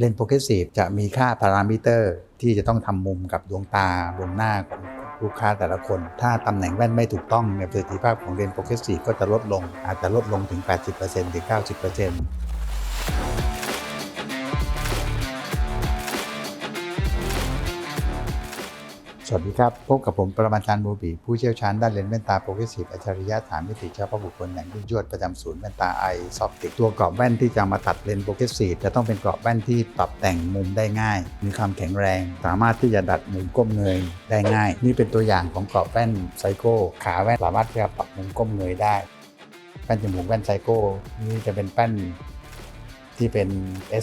เลนส์โปรเกรสซีฟจะมีค่าพารามิเตอร์ที่จะต้องทำมุมกับดวงตาดวงหน้าของลูกค้าแต่ละคน ถ้าตำแหน่งแว่นไม่ถูกต้องเนี่ยประสิทธิภาพของเลนส์โปรเกรสซีฟก็จะลดลงอาจจะลดลงถึง 80%ถึง 90% สวัสดีครับ พบกับผมปรมาจารย์โมบีผู้เชี่ยวชาญด้านเลนส์แว่นตาโปรเกรสซีฟอัจฉริยะฐานมิติเฉพาะบุคคลอย่างยิ่งยวดประจำศูนย์แว่นตาไอซอฟติกตัวกรอบแว่นที่จะมาตัดเลนส์โปรเกรสซีฟจะต้องเป็นกรอบแว่นที่ปรับแต่งมุมได้ง่าย มีความแข็งแรง สามารถที่จะดัดมุมก้มเงยได้ง่าย นี่เป็นตัวอย่างของกรอบแว่นไซโก้ขาแว่นสามารถที่จะปรับมุมก้มเงยได้แป้นจมูกแว่นไซโก้นี่จะเป็นแป้นที่เป็น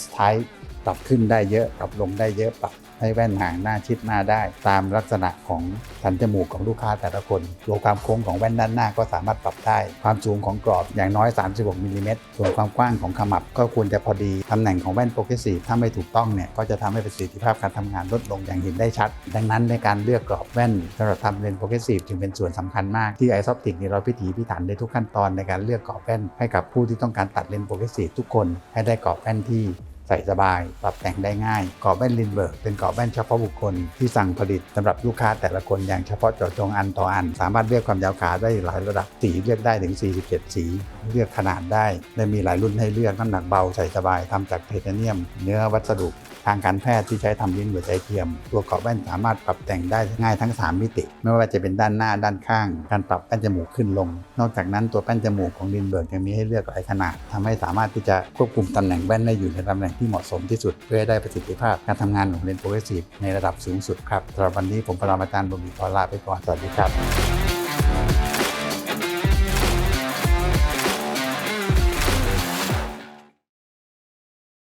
S type ปรับขึ้นได้เยอะปรับลงได้เยอะปรับให้แว่นห่างหน้าชิดหน้าได้ ตามลักษณะของสันจมูกของลูกค้าแต่ละคนตัวความโค้งของแว่นด้านหน้าก็สามารถปรับได้ ความสูงของกรอบอย่างน้อย 36มิลลิเมตรส่วนความกว้างของขมับก็ควรจะพอดีตำแหน่งของแว่นโปรเกรสซีฟถ้าไม่ถูกต้องเนี่ยก็จะทำให้ประสิทธิภาพการทำงานลดลงอย่างเห็นได้ชัด ดังนั้นในการเลือกกรอบแว่นสำหรับทำเลนส์โปรเกรสซีฟจึงเป็นส่วนสำคัญมากที่ไอซอฟติกนี่เราพิถีพิถันในทุกขั้นตอนในการเลือกกรอบแว่นให้กับผู้ที่ต้องการตัดเลนส์โปรเกรสซีฟทุกคนให้ได้กรอบแว่นที่ ใส่สบาย ปรับแต่งได้ง่ายกรอบแว่นลินเบิร์กเป็นกรอบแว่นเฉพาะบุคคลที่สั่งผลิตสำหรับลูกค้าแต่ละคนอย่างเฉพาะเจาะจงอันต่ออัน สามารถเลือกความยาวขาได้หลายระดับสีเลือกได้ถึง 47 สี เลือกขนาดได้และมีหลายรุ่นให้เลือกน้ำหนักเบาใส่สบายทำจากไทเทเนียม เนื้อวัสดุ ทางการแพทย์ที่ใช้ทำลิ้นหัวใจเทียม ตัวกรอแว่นสามารถปรับแต่งได้ง่ายทั้ง 3 มิติ ไม่ว่าจะเป็นด้านหน้าด้านข้าง การปรับแป้นจมูกขึ้นลง นอกจากนั้นตัวแป้นจมูกของลินเบิร์กยังมีให้เลือกหลายขนาดทำให้สามารถที่จะควบคุมตำแหน่งแว่นได้อยู่ในตำแหน่งที่เหมาะสมที่สุด เพื่อให้ได้ประสิทธิภาพการทำงานของเลนส์โปรเกรสซีฟในระดับสูงสุดครับสำหรับวันนี้ผมปรามาจารย์บมีขอลาไปก่อนสวัสดีครับ